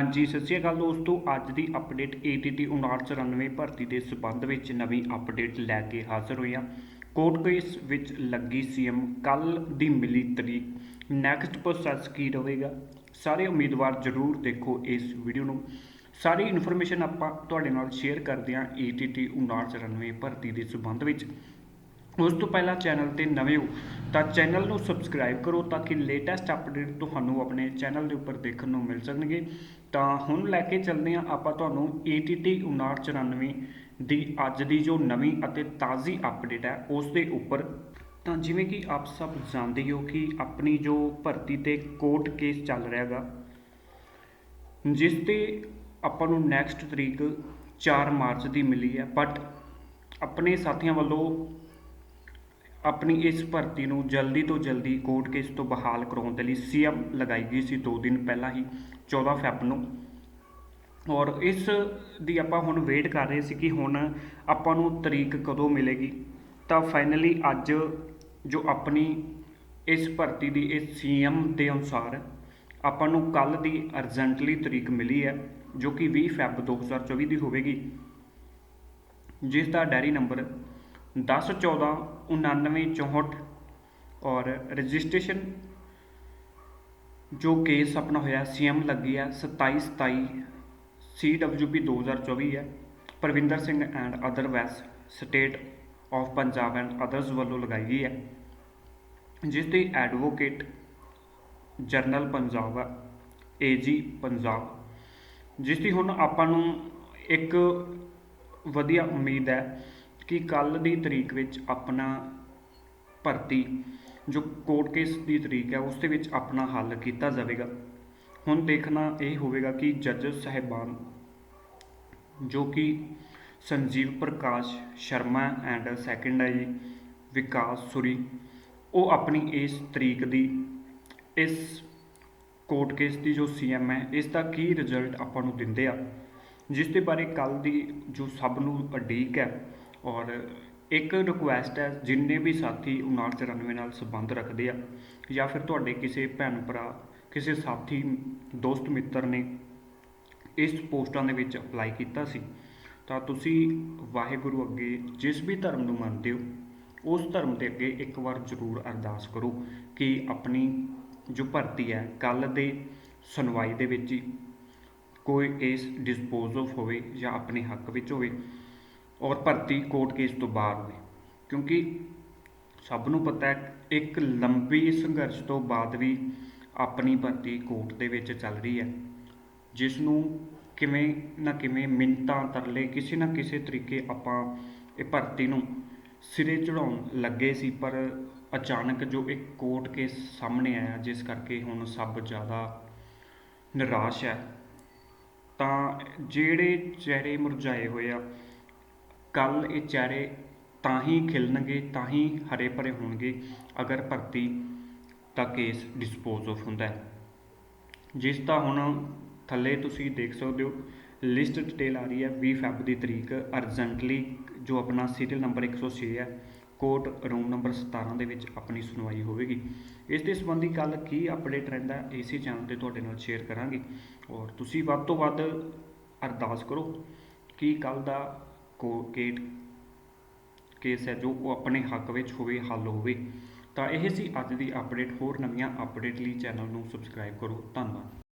ਹਾਂਜੀ, ਸਤਿ ਸ਼੍ਰੀ ਅਕਾਲ ਦੋਸਤੋ। ਅੱਜ ਦੀ ਅਪਡੇਟ ATT 5994 ਭਰਤੀ ਦੇ ਸਬੰਧ ਵਿੱਚ ਨਵੀਂ ਅਪਡੇਟ ਲੈ ਕੇ ਹਾਜ਼ਰ ਹੋਏ ਹਾਂ। ਕੋਰਟ ਕੇਸ ਵਿੱਚ ਲੱਗੀ ਸੀਐਮ ਕੱਲ ਦੀ ਮਿਲੀ ਤਰੀਕ। ਨੈਕਸਟ ਪ੍ਰੋਸੈਸ ਕੀ ਰਹੇਗਾ? ਸਾਰੇ ਉਮੀਦਵਾਰ ਜਰੂਰ ਦੇਖੋ ਇਸ ਵੀਡੀਓ ਨੂੰ। ਸਾਰੀ ਇਨਫੋਰਮੇਸ਼ਨ ਆਪਾਂ ਤੁਹਾਡੇ ਨਾਲ ਸ਼ੇਅਰ ਕਰਦੇ ਹਾਂ ATT 5994 ਭਰਤੀ ਦੇ ਸਬੰਧ ਵਿੱਚ। ਉਸ ਤੋਂ ਪਹਿਲਾਂ ਚੈਨਲ ਤੇ ਨਵੇਂ ਹੋ ਤਾਂ ਚੈਨਲ ਨੂੰ ਸਬਸਕ੍ਰਾਈਬ ਕਰੋ ਤਾਂ ਕਿ ਲੇਟੈਸਟ ਅਪਡੇਟ ਤੁਹਾਨੂੰ ਆਪਣੇ ਚੈਨਲ ਦੇ ਉੱਪਰ ਦੇਖਣ ਨੂੰ ਮਿਲ ਸਕਣਗੇ। ਤਾਂ ਹੁਣ ਲੈ ਕੇ ਚੱਲਦੇ ਹਾਂ ਆਪਾਂ ਤੁਹਾਨੂੰ ATT 5994 ਦੀ ਅੱਜ ਦੀ ਜੋ ਨਵੀਂ ਅਤੇ ਤਾਜ਼ੀ ਅਪਡੇਟ ਹੈ ਉਸ ਦੇ ਉੱਪਰ। ਤਾਂ ਜਿਵੇਂ ਕਿ ਆਪ ਸਭ ਜਾਣਦੇ ਹੋ ਕਿ ਆਪਣੀ ਜੋ ਭਰਤੀ ਤੇ ਕੋਰਟ ਕੇਸ ਚੱਲ ਰਿਹਾਗਾ ਜਿਸ ਤੇ ਆਪਾਂ ਨੂੰ ਨੈਕਸਟ ਤਰੀਕ 4 ਮਾਰਚ ਦੀ ਮਿਲੀ ਹੈ। ਬਟ ਆਪਣੇ ਸਾਥੀਆਂ ਵੱਲੋਂ ਆਪਣੀ ਇਸ ਭਰਤੀ ਨੂੰ ਜਲਦੀ ਤੋਂ ਜਲਦੀ ਕੋਰਟ ਕੇਸ ਤੋਂ ਬਹਾਲ ਕਰਾਉਣ ਦੇ ਲਈ ਸੀਐਮ ਲਗਾਈ ਗਈ ਸੀ 2 ਦਿਨ ਪਹਿਲਾਂ ਹੀ 14 ਫੈਬ ਨੂੰ। ਔਰ ਇਸ ਦੀ ਆਪਾਂ ਹੁਣ ਵੇਟ ਕਰ ਰਹੇ ਸੀ ਕਿ ਹੁਣ ਆਪਾਂ ਨੂੰ ਤਰੀਕ ਕਦੋਂ ਮਿਲੇਗੀ। ਤਾਂ ਫਾਈਨਲੀ ਅੱਜ ਜੋ ਆਪਣੀ ਇਸ ਭਰਤੀ ਦੀ ਇਸ ਸੀਐਮ ਦੇ ਅਨੁਸਾਰ ਆਪਾਂ ਨੂੰ ਕੱਲ ਦੀ ਅਰਜੈਂਟਲੀ ਤਰੀਕ ਮਿਲੀ ਹੈ, ਜੋ ਕਿ 20 ਫੈਬ 2024 ਦੀ ਹੋਵੇਗੀ। ਜਿਸ ਦਾ ਡੈਰੀ ਨੰਬਰ 10 14 99 64 ਔਰ ਰਜਿਸਟ੍ਰੇਸ਼ਨ ਜੋ ਕੇਸ ਆਪਣਾ ਹੋਇਆ ਸੀਐਮ ਲੱਗੀ ਹੈ 27 27 CWP 2024 ਹੈ Parvinder Singh and other vs state of Punjab and others ਵੱਲੋਂ ਲਗਾਈ ਗਈ ਹੈ ਜਿਸ ਦੀ ਐਡਵੋਕੇਟ ਜਰਨਲ ਪੰਜਾਬ ਹੈ ਏਜੀ ਪੰਜਾਬ, ਜਿਸ ਦੀ ਹੁਣ ਆਪਾਂ ਨੂੰ ਇੱਕ ਵਧੀਆ ਉਮੀਦ ਹੈ ਕਿ ਕੱਲ ਦੀ ਤਰੀਕ ਵਿੱਚ ਆਪਣਾ ਭਰਤੀ, ਜੋ ਕੋਰਟ ਕੇਸ ਦੀ ਤਰੀਕ ਹੈ, ਉਸ ਦੇ ਵਿੱਚ ਆਪਣਾ ਹੱਲ ਕੀਤਾ ਜਾਵੇਗਾ। ਹੁਣ ਦੇਖਣਾ ਇਹ ਹੋਵੇਗਾ ਕਿ ਜੱਜ ਸਾਹਿਬਾਨ, ਜੋ ਕਿ ਸੰਜੀਵ ਪ੍ਰਕਾਸ਼ ਸ਼ਰਮਾ ਐਂਡ ਸੈਕੰਡ ਹੈ ਜੀ ਵਿਕਾਸ ਸੁਰੀ, ਉਹ ਆਪਣੀ ਇਸ ਤਰੀਕ ਦੀ, ਇਸ ਕੋਰਟ ਕੇਸ ਦੀ ਜੋ ਸੀਐਮ ਹੈ, ਇਸ ਦਾ ਕੀ ਰਿਜ਼ਲਟ ਆਪਾਂ ਨੂੰ ਦਿੰਦੇ ਆ, ਜਿਸ ਦੇ ਬਾਰੇ ਕੱਲ ਦੀ ਜੋ ਸਭ ਨੂੰ ਉਡੀਕ ਹੈ ਔਰ ਇੱਕ ਰਿਕੁਐਸਟ ਹੈ, ਜਿੰਨੇ ਵੀ ਸਾਥੀ 5994 ਨਾਲ ਸੰਬੰਧ ਰੱਖਦੇ ਆ, ਜਾਂ ਫਿਰ ਤੁਹਾਡੇ ਕਿਸੇ ਭੈਣ ਭਰਾ, ਕਿਸੇ ਸਾਥੀ, ਦੋਸਤ ਮਿੱਤਰ ਨੇ ਇਸ ਪੋਸਟਾਂ ਦੇ ਵਿੱਚ ਅਪਲਾਈ ਕੀਤਾ ਸੀ, ਤਾਂ ਤੁਸੀਂ ਵਾਹਿਗੁਰੂ ਅੱਗੇ ਜਿਸ ਵੀ ਧਰਮ ਨੂੰ ਮੰਨਦੇ ਹੋ, ਉਸ ਧਰਮ ਦੇ ਅੱਗੇ ਇੱਕ ਵਾਰ ਜ਼ਰੂਰ ਅਰਦਾਸ ਕਰੋ ਕਿ ਆਪਣੀ ਜੋ ਭਰਤੀ ਹੈ ਕੱਲ ਦੇ ਸੁਣਵਾਈ ਦੇ ਵਿੱਚ ਹੀ ਕੋਈ ਇਸ ਡਿਸਪੋਜ਼ ਆਫ ਹੋਵੇ ਜਾਂ ਆਪਣੇ ਹੱਕ ਵਿੱਚ ਹੋਵੇ ਔਰ ਭਰਤੀ ਕੋਰਟ ਕੇਸ ਤੋਂ ਬਾਹਰ ਹੋਵੇ ਕਿਉਂਕਿ ਸਭ ਨੂੰ ਪਤਾ ਹੈ, ਇੱਕ ਲੰਬੀ ਸੰਘਰਸ਼ ਤੋਂ ਬਾਅਦ ਵੀ ਆਪਣੀ ਭਰਤੀ ਕੋਰਟ ਦੇ ਵਿੱਚ ਚੱਲ ਰਹੀ ਹੈ। ਜਿਸ ਨੂੰ ਕਿਵੇਂ ਨਾ ਕਿਵੇਂ ਮਿੰਟਾਂ ਤਰਲੇ ਕਿਸੇ ਨਾ ਕਿਸੇ ਤਰੀਕੇ ਆਪਾਂ ਇਹ ਭਰਤੀ ਨੂੰ ਸਿਰੇ ਚੜਾਉਣ ਲੱਗੇ ਸੀ, ਪਰ ਅਚਾਨਕ ਜੋ ਇੱਕ ਕੋਰਟ ਕੇਸ ਸਾਹਮਣੇ ਆਇਆ, ਜਿਸ ਕਰਕੇ ਹੁਣ ਸਭ ਜ਼ਿਆਦਾ ਨਿਰਾਸ਼ ਹੈ, ਤਾਂ ਜਿਹੜੇ ਚਿਹਰੇ ਮੁਰਝਾਏ ਹੋਏ ਆ ਕੱਲ੍ਹ ਇਹ ਚਿਹਰੇ ਤਾਂ ਹੀ ਖਿਲਣਗੇ, ਤਾਂ ਹੀ ਹਰੇ ਭਰੇ ਹੋਣਗੇ, ਅਗਰ ਭਰਤੀ ਦਾ ਕੇਸ ਡਿਸਪੋਜ਼ ਆਫ ਹੁੰਦਾ ਹੈ। ਜਿਸ ਦਾ ਹੁਣ ਥੱਲੇ ਤੁਸੀਂ ਦੇਖ ਸਕਦੇ ਹੋ ਲਿਸਟ ਡਿਟੇਲ ਆ ਰਹੀ ਹੈ 20 ਫੈਬ ਦੀ ਤਰੀਕ ਅਰਜੈਂਟਲੀ ਜੋ ਆਪਣਾ ਸੀਰੀਅਲ ਨੰਬਰ 106 ਹੈ ਕੋਰਟ ਰੂਮ ਨੰਬਰ 17 ਦੇ ਵਿੱਚ ਆਪਣੀ ਸੁਣਵਾਈ ਹੋਵੇਗੀ। ਇਸ ਦੇ ਸੰਬੰਧੀ ਕੱਲ ਕੀ ਅਪਡੇਟ ਰਹਿੰਦਾ ਹੈ, ਇਸੇ ਚੈਨਲ ਤੇ ਤੁਹਾਡੇ ਨਾਲ ਸ਼ੇਅਰ ਕਰਾਂਗੇ। ਔਰ ਤੁਸੀਂ ਵੱਧ ਤੋਂ ਵੱਧ ਅਰਦਾਸ ਕਰੋ ਕਿ ਕੱਲ ਦਾ ਕੋਰਟ ਕੇਸ ਹੈ ਜੋ ਉਹ ਆਪਣੇ ਹੱਕ ਵਿੱਚ ਹੋਵੇ, ਹੱਲ ਹੋਵੇ, ਤਾਂ ਇਹ ਸੀ ਅੱਜ ਦੀ ਅਪਡੇਟ ਹੋਰ ਨਵੀਆਂ ਅਪਡੇਟ ਲਈ ਚੈਨਲ ਨੂੰ ਸਬਸਕ੍ਰਾਈਬ ਕਰੋ। ਧੰਨਵਾਦ।